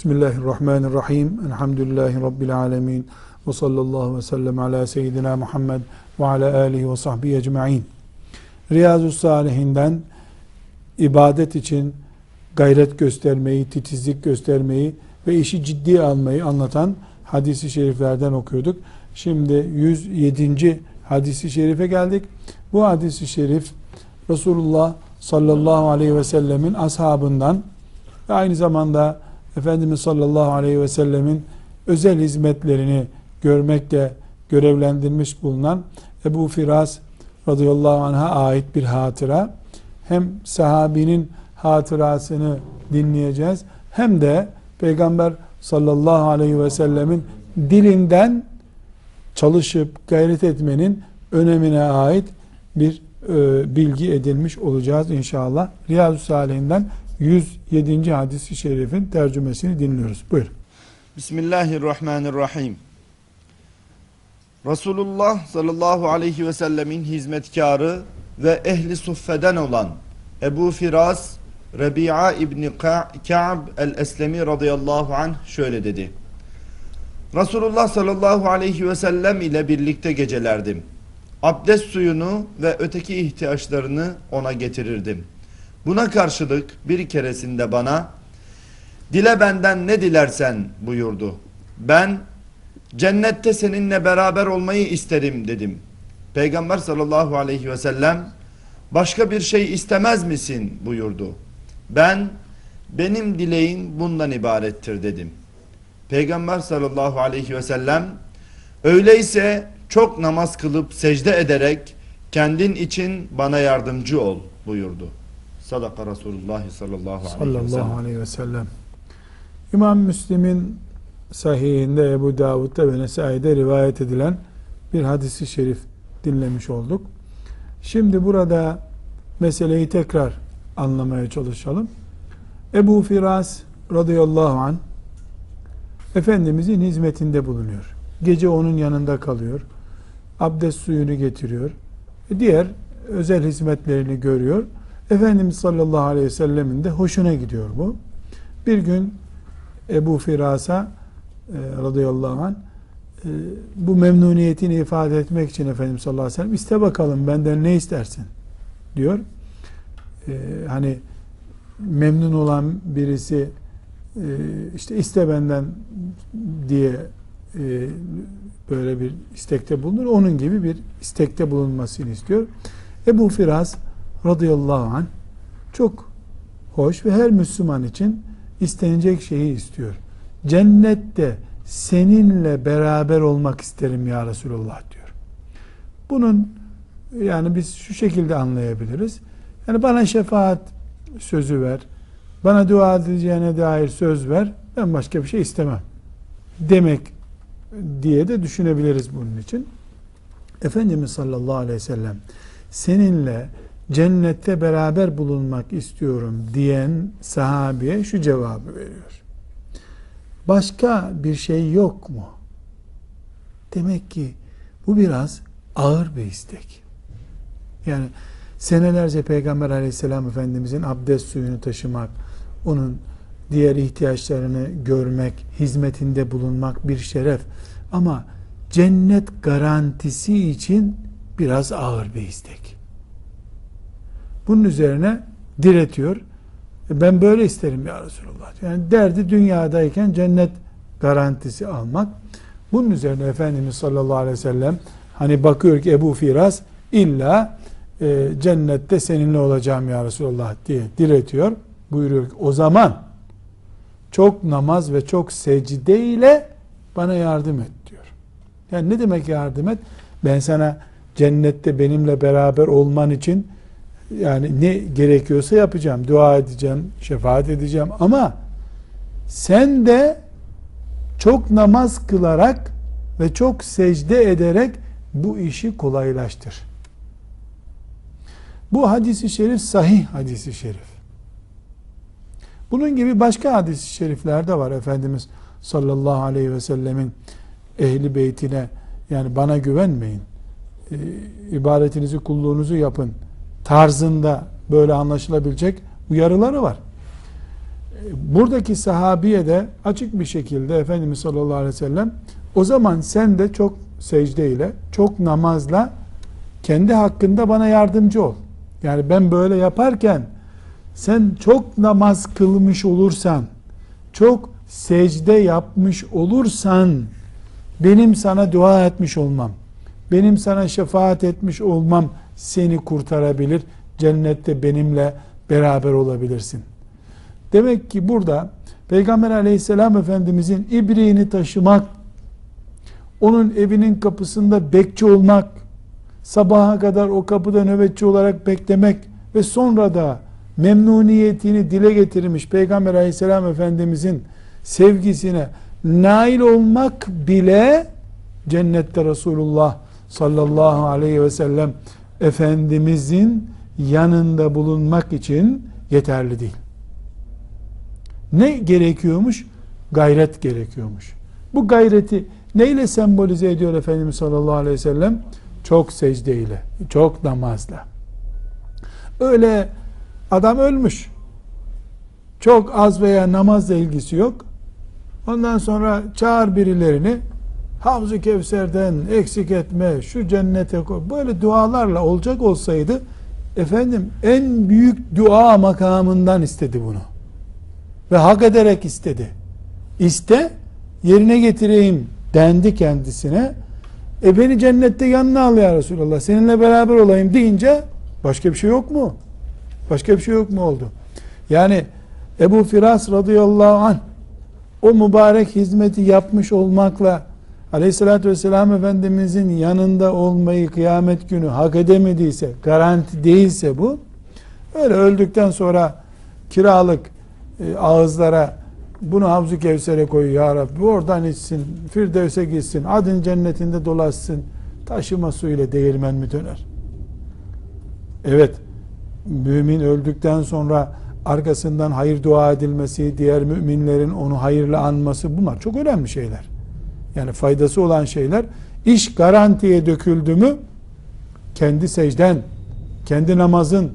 Bismillahirrahmanirrahim. Elhamdülillahi Rabbil alemin. Ve sallallahu ve sellem ala seyyidina Muhammed ve ala alihi ve sahbihi ecma'in. Riyazu Salihinden ibadet için gayret göstermeyi, titizlik göstermeyi ve işi ciddiye almayı anlatan hadisi şeriflerden okuyorduk. Şimdi 107. hadisi şerife geldik. Bu hadisi şerif Resulullah sallallahu aleyhi ve sellemin ashabından ve aynı zamanda Efendimiz sallallahu aleyhi ve sellemin özel hizmetlerini görmekle görevlendirmiş bulunan Ebu Firas radıyallahu anh'a ait bir hatıra. Hem sahabinin hatırasını dinleyeceğiz hem de Peygamber sallallahu aleyhi ve sellemin dilinden çalışıp gayret etmenin önemine ait bir e, bilgi edinmiş olacağız inşallah. Riyazu Salih'inden 107. hadisi şerifin tercümesini dinliyoruz. Buyur. Bismillahirrahmanirrahim. Resulullah sallallahu aleyhi ve sellemin hizmetkarı ve ehli suffeden olan Ebu Firas Rebi'a İbni Ka'b el-Eslemi radıyallahu anh şöyle dedi. Resulullah sallallahu aleyhi ve sellem ile birlikte gecelerdim. Abdest suyunu ve öteki ihtiyaçlarını ona getirirdim. Buna karşılık bir keresinde bana dile benden ne dilersen buyurdu. Ben cennette seninle beraber olmayı isterim dedim. Peygamber sallallahu aleyhi ve sellem başka bir şey istemez misin buyurdu. Ben benim dileğim bundan ibarettir dedim. Peygamber sallallahu aleyhi ve sellem öyleyse çok namaz kılıp secde ederek kendin için bana yardımcı ol buyurdu. Sadaka Resulullah sallallahu aleyhi ve sellem. Sallallahu aleyhi ve sellem. İmam Müslim'in sahihinde Ebu Davud'da ve Nesai'de rivayet edilen bir hadisi şerif dinlemiş olduk. Şimdi burada meseleyi tekrar anlamaya çalışalım. Ebu Firas radıyallahu an Efendimizin hizmetinde bulunuyor. Gece onun yanında kalıyor. Abdest suyunu getiriyor. Diğer özel hizmetlerini görüyor. Efendimiz sallallahu aleyhi ve sellemin de hoşuna gidiyor bu. Bir gün Ebu Firas'a e, radıyallahu anh e, bu memnuniyetini ifade etmek için Efendimiz sallallahu aleyhi ve sellem iste bakalım benden ne istersin diyor. E, hani memnun olan birisi e, işte iste benden diye e, böyle bir istekte bulunur. Onun gibi bir istekte bulunmasını istiyor. Ebu Firas radıyallahu anh çok hoş ve her Müslüman için istenecek şeyi istiyor. Cennette seninle beraber olmak isterim ya Resulullah diyor. Bunun yani biz şu şekilde anlayabiliriz. Yani bana şefaat sözü ver. Bana dua edeceğine dair söz ver. Ben başka bir şey istemem. Demek diye de düşünebiliriz bunun için. Efendimiz sallallahu aleyhi ve sellem seninle cennette beraber bulunmak istiyorum diyen sahabeye şu cevabı veriyor. Başka bir şey yok mu? Demek ki bu biraz ağır bir istek. Yani senelerce Peygamber aleyhisselam efendimizin abdest suyunu taşımak, onun diğer ihtiyaçlarını görmek, hizmetinde bulunmak bir şeref. Ama cennet garantisi için biraz ağır bir istek. Bunun üzerine diretiyor. E, ben böyle isterim ya Resulullah. Yani derdi dünyadayken cennet garantisi almak. Bunun üzerine Efendimiz sallallahu aleyhi ve sellem hani bakıyor ki Ebu Firas illa e, cennette seninle olacağım ya Resulullah diye diretiyor. Buyuruyor ki o zaman çok namaz ve çok secde ile bana yardım et diyor. Yani ne demek yardım et? Ben sana cennette benimle beraber olman için yani ne gerekiyorsa yapacağım. Dua edeceğim, şefaat edeceğim ama sen de çok namaz kılarak ve çok secde ederek bu işi kolaylaştır. Bu hadisi şerif sahih hadisi şerif. Bunun gibi başka hadis-i şerifler de var. Efendimiz sallallahu aleyhi ve sellemin ehli beytine yani bana güvenmeyin. E, ibadetinizi, kulluğunuzu yapın tarzında böyle anlaşılabilecek uyarıları var. buradaki sahabiye de açık bir şekilde Efendimiz sallallahu aleyhi ve sellem o zaman sen de çok secdeyle, çok namazla kendi hakkında bana yardımcı ol. Yani ben böyle yaparken sen çok namaz kılmış olursan, çok secde yapmış olursan benim sana dua etmiş olmam, benim sana şefaat etmiş olmam seni kurtarabilir. Cennette benimle beraber olabilirsin. Demek ki burada Peygamber aleyhisselam efendimizin ibriğini taşımak, onun evinin kapısında bekçi olmak, sabaha kadar o kapıda nöbetçi olarak beklemek ve sonra da memnuniyetini dile getirmiş Peygamber aleyhisselam efendimizin sevgisine nail olmak bile cennette Resulullah sallallahu aleyhi ve sellem Efendimizin yanında bulunmak için yeterli değil. Ne gerekiyormuş? Gayret gerekiyormuş. Bu gayreti neyle sembolize ediyor Efendimiz sallallahu aleyhi ve sellem? Çok secdeyle, çok namazla. Öyle adam ölmüş. Çok az veya namazla ilgisi yok. Ondan sonra çağır birilerini Havzu Kevser'den eksik etme, şu cennete koy. Böyle dualarla olacak olsaydı efendim en büyük dua makamından istedi bunu. Ve hak ederek istedi. İste, yerine getireyim dendi kendisine. E beni cennette yanına al ya Resulallah. Seninle beraber olayım deyince başka bir şey yok mu? Başka bir şey yok mu oldu? Yani Ebu Firas radıyallahu anh o mübarek hizmeti yapmış olmakla Aleyhissalatü vesselam Efendimizin yanında olmayı kıyamet günü hak edemediyse, garanti değilse bu, öyle öldükten sonra kiralık e, ağızlara bunu Havzu Kevser'e koy ya Rabbi, oradan içsin, Firdevs'e gitsin, adın cennetinde dolaşsın, taşıma suyuyla değirmen mi döner? Evet, mümin öldükten sonra arkasından hayır dua edilmesi, diğer müminlerin onu hayırla anması bunlar çok önemli şeyler. Yani faydası olan şeyler iş garantiye döküldü mü kendi secden, kendi namazın,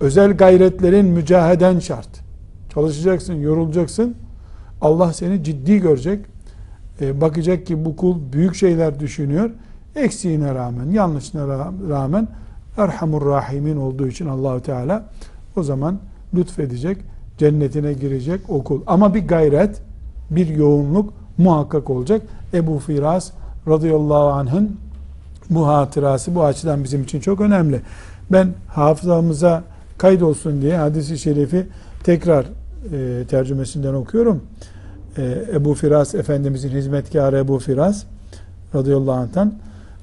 özel gayretlerin mücaheden şart. Çalışacaksın, yorulacaksın. Allah seni ciddi görecek. E, bakacak ki bu kul büyük şeyler düşünüyor. Eksiğine rağmen, yanlışına rağmen Erhamur Rahimin olduğu için Allahu Teala o zaman lütfedecek, cennetine girecek o kul. Ama bir gayret, bir yoğunluk muhakkak olacak. Ebu Firas radıyallahu anh'ın bu hatırası bu açıdan bizim için çok önemli. Ben hafızamıza kaydolsun diye hadisi şerifi tekrar e, tercümesinden okuyorum. E, Ebu Firas Efendimizin hizmetkarı Ebu Firas radıyallahu anh'tan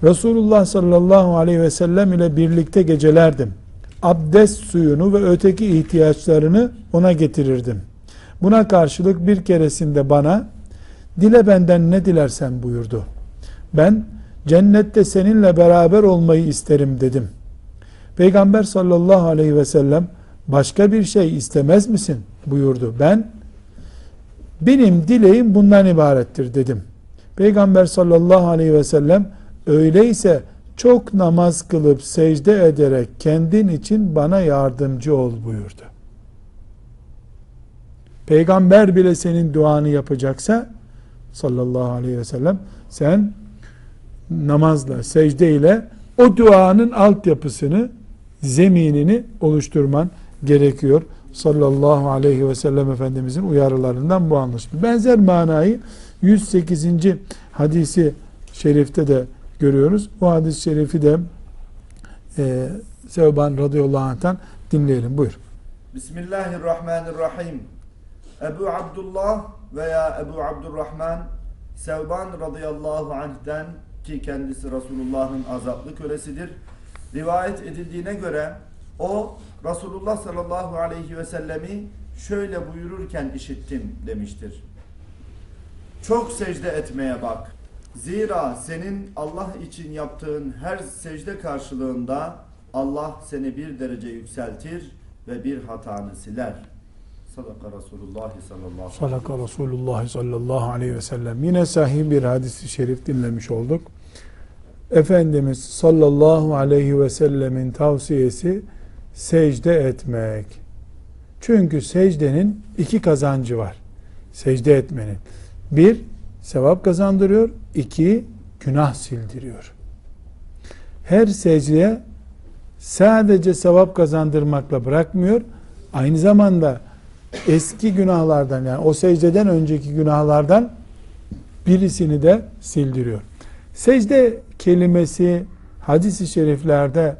Resulullah sallallahu aleyhi ve sellem ile birlikte gecelerdim. Abdest suyunu ve öteki ihtiyaçlarını ona getirirdim. Buna karşılık bir keresinde bana Dile benden ne dilersen buyurdu. Ben cennette seninle beraber olmayı isterim dedim. Peygamber sallallahu aleyhi ve sellem başka bir şey istemez misin buyurdu. Ben benim dileğim bundan ibarettir dedim. Peygamber sallallahu aleyhi ve sellem öyleyse çok namaz kılıp secde ederek kendin için bana yardımcı ol buyurdu. Peygamber bile senin duanı yapacaksa sallallahu aleyhi ve sellem sen namazla, secdeyle o duanın altyapısını, zeminini oluşturman gerekiyor. Sallallahu aleyhi ve sellem Efendimizin uyarılarından bu anlaşılır. Benzer manayı 108. hadisi şerifte de görüyoruz. Bu hadis-i şerifi de e, Sevban radıyallahu anh'tan dinleyelim. Buyur. Bismillahirrahmanirrahim. Ebu Abdullah veya Ebu Abdurrahman Sevban radıyallahu anh'den ki kendisi Resulullah'ın azaplı kölesidir. Rivayet edildiğine göre o Resulullah sallallahu aleyhi ve sellemi şöyle buyururken işittim demiştir. Çok secde etmeye bak. Zira senin Allah için yaptığın her secde karşılığında Allah seni bir derece yükseltir ve bir hatanı siler.'' Sadaka Resulullah sallallahu Sadaka Resulullah sallallahu aleyhi ve sellem. Yine sahih bir hadisi şerif dinlemiş olduk. Efendimiz sallallahu aleyhi ve sellemin tavsiyesi secde etmek. Çünkü secdenin iki kazancı var. Secde etmenin. Bir, sevap kazandırıyor. iki günah sildiriyor. Her secdeye sadece sevap kazandırmakla bırakmıyor. Aynı zamanda eski günahlardan yani o secdeden önceki günahlardan birisini de sildiriyor. Secde kelimesi hadis-i şeriflerde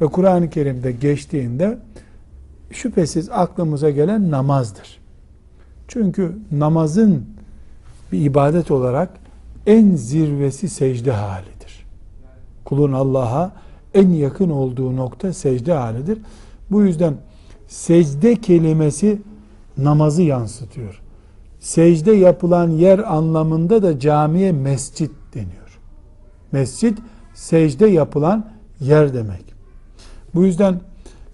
ve Kur'an-ı Kerim'de geçtiğinde şüphesiz aklımıza gelen namazdır. Çünkü namazın bir ibadet olarak en zirvesi secde halidir. Kulun Allah'a en yakın olduğu nokta secde halidir. Bu yüzden secde kelimesi namazı yansıtıyor. Secde yapılan yer anlamında da camiye mescit deniyor. Mescit secde yapılan yer demek. Bu yüzden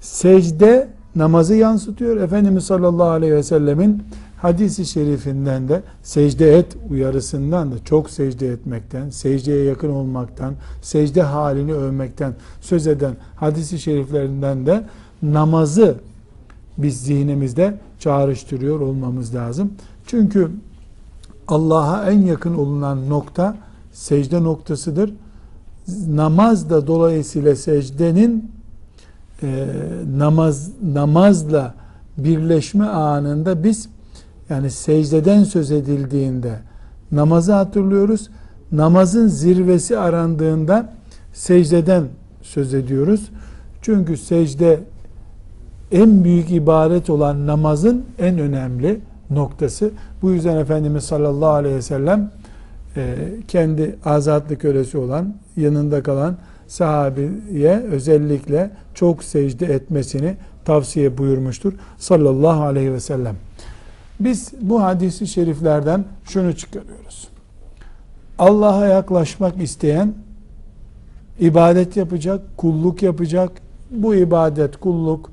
secde namazı yansıtıyor. Efendimiz sallallahu aleyhi ve sellemin hadisi şerifinden de secde et uyarısından da çok secde etmekten, secdeye yakın olmaktan, secde halini övmekten söz eden hadisi şeriflerinden de namazı biz zihnimizde çağrıştırıyor olmamız lazım. Çünkü Allah'a en yakın olunan nokta secde noktasıdır. Namaz da dolayısıyla secdenin e, namaz namazla birleşme anında biz yani secdeden söz edildiğinde namazı hatırlıyoruz. Namazın zirvesi arandığında secdeden söz ediyoruz. Çünkü secde en büyük ibadet olan namazın en önemli noktası. Bu yüzden Efendimiz sallallahu aleyhi ve sellem e, kendi azatlı kölesi olan yanında kalan sahabiye özellikle çok secde etmesini tavsiye buyurmuştur sallallahu aleyhi ve sellem. Biz bu hadisi şeriflerden şunu çıkarıyoruz. Allah'a yaklaşmak isteyen ibadet yapacak, kulluk yapacak. Bu ibadet, kulluk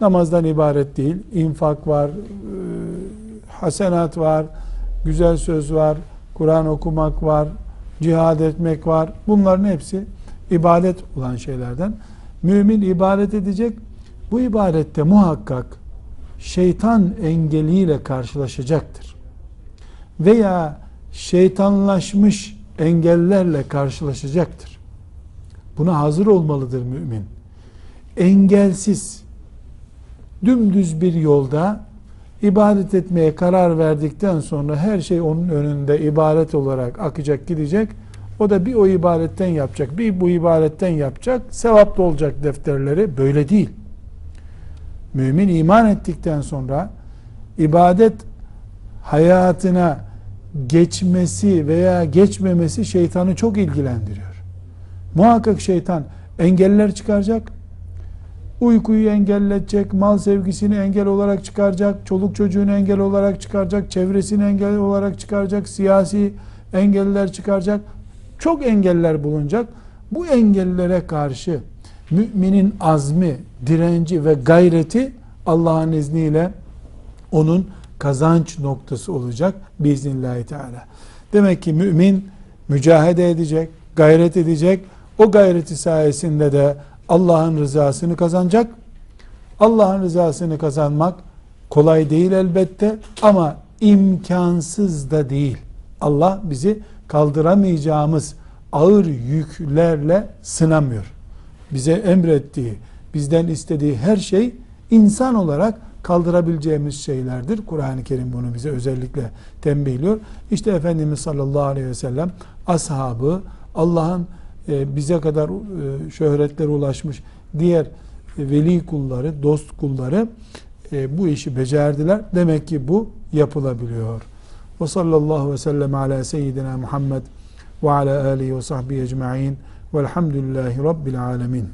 namazdan ibaret değil. İnfak var, e, hasenat var, güzel söz var, Kur'an okumak var, cihad etmek var. Bunların hepsi ibadet olan şeylerden. Mümin ibadet edecek. Bu ibadette muhakkak şeytan engeliyle karşılaşacaktır. Veya şeytanlaşmış engellerle karşılaşacaktır. Buna hazır olmalıdır mümin. Engelsiz, dümdüz bir yolda ibadet etmeye karar verdikten sonra her şey onun önünde ibaret olarak akacak gidecek. O da bir o ibaretten yapacak, bir bu ibaretten yapacak, sevaplı olacak defterleri. Böyle değil. Mümin iman ettikten sonra ibadet hayatına geçmesi veya geçmemesi şeytanı çok ilgilendiriyor. Muhakkak şeytan engeller çıkaracak, uykuyu engelletecek, mal sevgisini engel olarak çıkaracak, çoluk çocuğunu engel olarak çıkaracak, çevresini engel olarak çıkaracak, siyasi engeller çıkaracak. Çok engeller bulunacak. Bu engellere karşı müminin azmi, direnci ve gayreti Allah'ın izniyle onun kazanç noktası olacak biiznillahü teala. Demek ki mümin mücahede edecek, gayret edecek. O gayreti sayesinde de Allah'ın rızasını kazanacak. Allah'ın rızasını kazanmak kolay değil elbette ama imkansız da değil. Allah bizi kaldıramayacağımız ağır yüklerle sınamıyor. Bize emrettiği, bizden istediği her şey insan olarak kaldırabileceğimiz şeylerdir. Kur'an-ı Kerim bunu bize özellikle tembihliyor. İşte Efendimiz sallallahu aleyhi ve sellem ashabı Allah'ın bize kadar e, şöhretlere ulaşmış diğer e, veli kulları, dost kulları bu işi becerdiler. Demek ki bu yapılabiliyor. Ve sallallahu ve sellem ala seyyidina Muhammed ve ala alihi ve sahbihi ecma'in velhamdülillahi rabbil alemin.